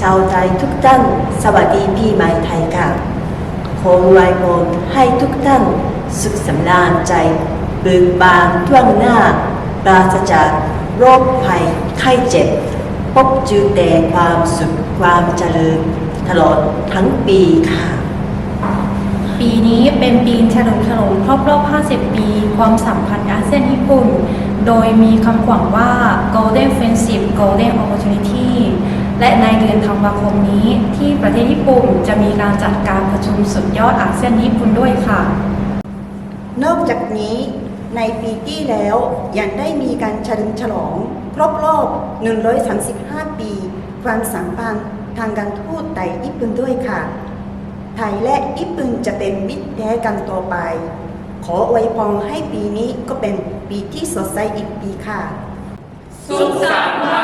ชาวไทยทุกท่าน สวัสดีปีใหม่ไทยค่ะขออวยพรให้ทุกท่าน สุขสำราญใจเบิกบานท่วงหน้าปราศจากโรคภัยไข้เจ็บ พบเจอแต่ความสุขความเจริญ ตลอดทั้งปีค่ะ ปีนี้เป็นปีเฉลิมฉลองครบรอบ 50 ปี ความสัมพันธ์อาเซียนญี่ปุ่น โดยมีคำขวัญว่า Golden Friendship Golden Opportunity และในเดือน ธันวาคมนี้ ที่ประเทศญี่ปุ่นจะมีการจัดการประชุมสุดยอดอาเซียนญี่ปุ่นด้วยค่ะ นอกจากนี้ในปีที่แล้วยังได้มีการเฉลิมฉลองครบรอบ 135 ปี ความสัมพันธ์ทางการทูตไทยญี่ปุ่นด้วยค่ะ ไทยและญี่ปุ่นจะเป็นมิตรแท้กันต่อไป ขออวยพรให้ปีนี้ก็เป็นปีที่สดใสอีกปีค่ะ สุขสันต์วันสง